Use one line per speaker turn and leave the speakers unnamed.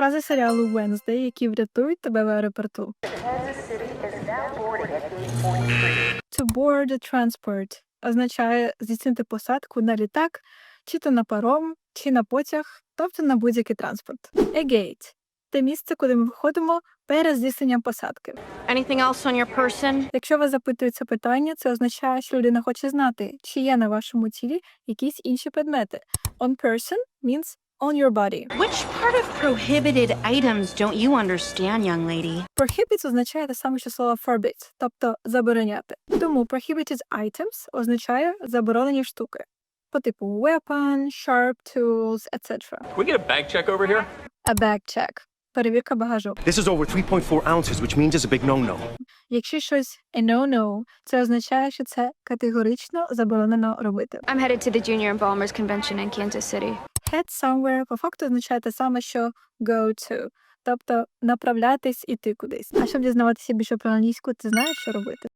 Фрази серіалу Wednesday, які врятують тебе в аеропорту. To board a transport означає здійснити посадку на літак, чи то на паром, чи на потяг, тобто на будь-який транспорт. A gate – те місце, куди ми виходимо перед здійсненням посадки.
Anything else on your person?
Якщо вас запитують це питання, це означає, що людина хоче знати, чи є на вашому тілі якісь інші предмети. On person means on your body.
Which part of prohibited items don't you understand, young lady?
Prohibits означає те саме, що слово forbid, тобто забороняти. Тому prohibited items означає заборонені штуки. По типу weapon, sharp tools, etc.
Can we get a bag check over here?
A bag check – перевірка багажу.
This is over 3.4 ounces, which means it's a big no-no.
Якщо щось a no-no, це означає, що це категорично заборонено робити.
I'm headed to the Junior Embalmers Convention in Kansas City.
Head somewhere по факту означає те саме, що go to, тобто направлятись іти кудись. А щоб дізнаватися більше про англійську, ти знаєш, що робити.